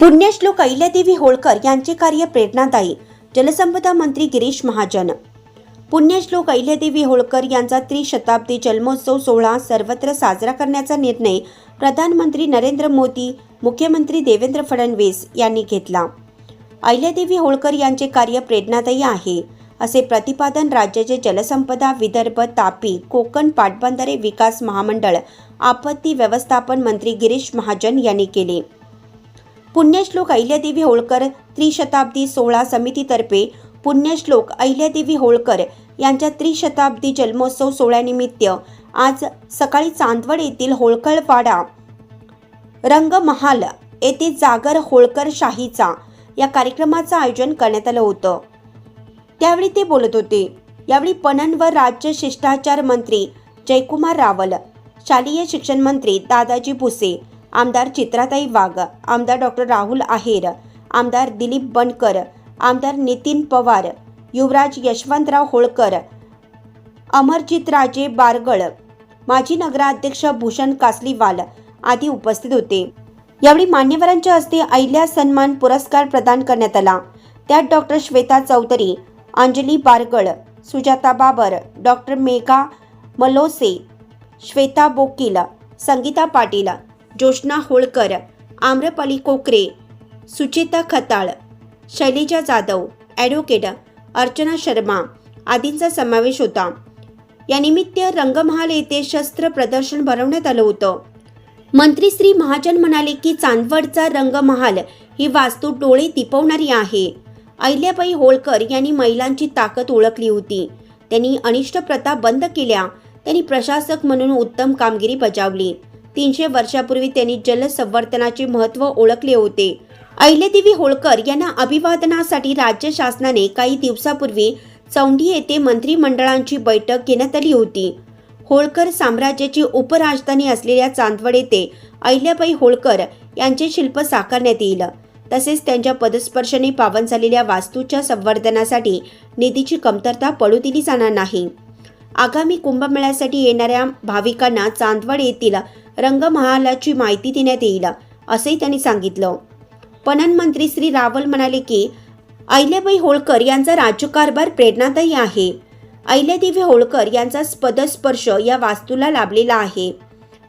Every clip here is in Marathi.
पुण्यश्लोक अहिल्यादेवी होळकर यांचे कार्य प्रेरणादायी. जलसंपदा मंत्री गिरीश महाजन. पुण्यश्लोक अहिल्यादेवी होळकर यांचा त्रिशताब्दी जन्मोत्सव सोहळा सर्वत्र साजरा करण्याचा निर्णय प्रधानमंत्री नरेंद्र मोदी मुख्यमंत्री देवेंद्र फडणवीस यांनी घेतला. अहिल्यादेवी होळकर यांचे कार्य प्रेरणादायी आहे. असे प्रतिपादन राज्याचे जलसंपदा विदर्भ तापी कोकण पाटबंधारे विकास महामंडळ आपत्ती व्यवस्थापन मंत्री गिरीश महाजन यांनी केले. पुण्यश्लोक अहिल्यादेवी होळकर त्रिशताब्दी सोहळा समितीतर्फे पुण्यश्लोक अहिल्यादेवी होळकर यांच्या त्रिशताब्दी जन्मोत्सव सोहळ्यानिमित्त आज सकाळी चांदवड येथील होळकरवाडा रंगमहाल येथे जागर होळकर शाहीचा या कार्यक्रमाचं आयोजन करण्यात आलं होतं. त्यावेळी ते बोलत होते. यावेळी पणन व राज्य शिष्टाचार मंत्री जयकुमार रावल शालेय शिक्षण मंत्री दादाजी भुसे आमदार चित्राताई वाघ आमदार डॉक्टर राहुल आहेर आमदार दिलीप बनकर आमदार नितीन पवार युवराज यशवंतराव होळकर अमरजितराजे बारगळ माजी नगराध्यक्ष भूषण कासलीवाल आदी उपस्थित होते. यावेळी मान्यवरांच्या हस्ते अहिल्या सन्मान पुरस्कार प्रदान करण्यात आला. त्यात doctor Shweta Chaudhari Anjali Bargal Sujata Babar doctor Megha Malose Shweta Bokil Sangeeta Patil Joshna Holkar Amrapali Kokare Sucheta Khatal Shailaja Jadhav advocate Archana Sharma आदींचा समावेश होता. यानिमित्त रंगमहाल येथे शस्त्र प्रदर्शन भरवण्यात आलं होतं. मंत्री श्री महाजन म्हणाले की चांदवडचा रंगमहाल ही वास्तू डोळे दिपवणारी आहे. अहिल्याबाई होळकर यांनी महिलांची ताकद ओळखली होती. त्यांनी अनिष्ट प्रथा बंद केल्या. त्यांनी प्रशासक म्हणून उत्तम कामगिरी बजावली. तीनशे वर्षापूर्वी त्यांनी जलसंवर्धनाचे महत्त्व ओळखले होते. अहिल्यादेवी होळकर यांना अभिवादनासाठी राज्य शासनाने काही दिवसापूर्वी चौंडी येथे मंत्रिमंडळांची बैठक घेण्यात आली होती. होळकर साम्राज्याची उपराजधानी असलेल्या चांदवड येथे अहिल्याबाई होळकर यांचे शिल्प साकारण्यात येईल. तसेच त्यांच्या पदस्पर्शाने पावन झालेल्या वास्तूच्या संवर्धनासाठी निधीची कमतरता पडू दिली जाणार नाही. आगामी कुंभमेळ्यासाठी येणाऱ्या भाविकांना चांदवड येथील रंगमहालाची माहिती देण्यात येईल असेही त्यांनी सांगितलं. पणन मंत्री श्री रावल म्हणाले की अहिल्याबाई होळकर यांचा राज्यकारभार प्रेरणादायी आहे. अहिल्यादेवी होळकर यांचा पदस्पर्श या वास्तूला लाभलेला आहे.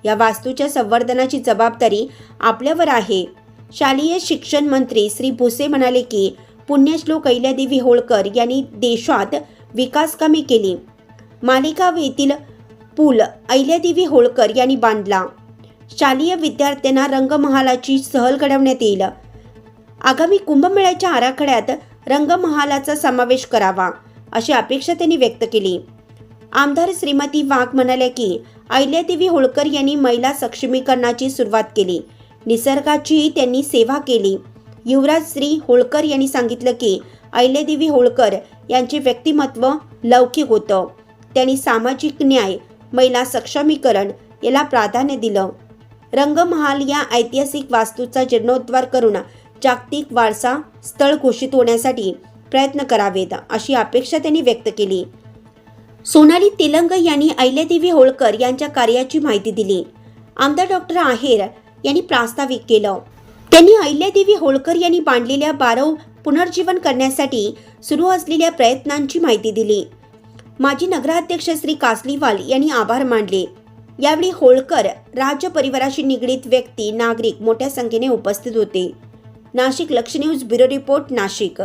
या वास्तूच्या संवर्धनाची जबाबदारी आपल्यावर आहे. शालेय शिक्षण मंत्री श्री भुसे म्हणाले की पुण्यश्लोक अहिल्यादेवी होळकर यांनी देशात विकास कामे केली. मालेगाव येथील पूल अहिल्यादेवी होळकर यांनी बांधला. शालेय विद्यार्थ्यांना रंगमहालाची सहल घडवण्यात येईल. आगामी कुंभमेळ्याच्या आराखड्यात रंगमहालाचा समावेश करावा अशी अपेक्षा त्यांनी व्यक्त केली. आमदार श्रीमती वाघ म्हणाल्या की अहिल्यादेवी होळकर यांनी महिला सक्षमीकरणाची सुरुवात केली. निसर्गाचीही त्यांनी सेवा केली. युवराज श्री होळकर यांनी सांगितलं की अहिल्यादेवी होळकर यांचे व्यक्तिमत्व लौकिक होतं. त्यांनी सामाजिक न्याय महिला सक्षमीकरण याला प्राधान्य दिलं. रंगमहाल या ऐतिहासिक वास्तूचा जीर्णोद्धार करून जागतिक वारसा स्थळ घोषित होण्यासाठी प्रयत्न करावेत अशी अपेक्षा त्यांनी व्यक्त केली. सोनाली तेलंग यांनी अहिल्यादेवी होळकर यांच्या कार्याची माहिती दिली. आमदार डॉक्टर आहेर यांनी प्रास्ताविक केलं. त्यांनी अहिल्यादेवी होळकर यांनी बांधलेल्या बारव पुनर्जीवन करण्यासाठी सुरू असलेल्या प्रयत्नांची माहिती दिली. माजी नगराध्यक्ष श्री कासलीवाल यांनी आभार मानले. यावेळी होळकर राज्य परिवाराशी निगडीत व्यक्ती नागरिक मोठ्या संख्येने उपस्थित होते. नाशिक लक्ष न्यूज ब्युरो रिपोर्ट नाशिक.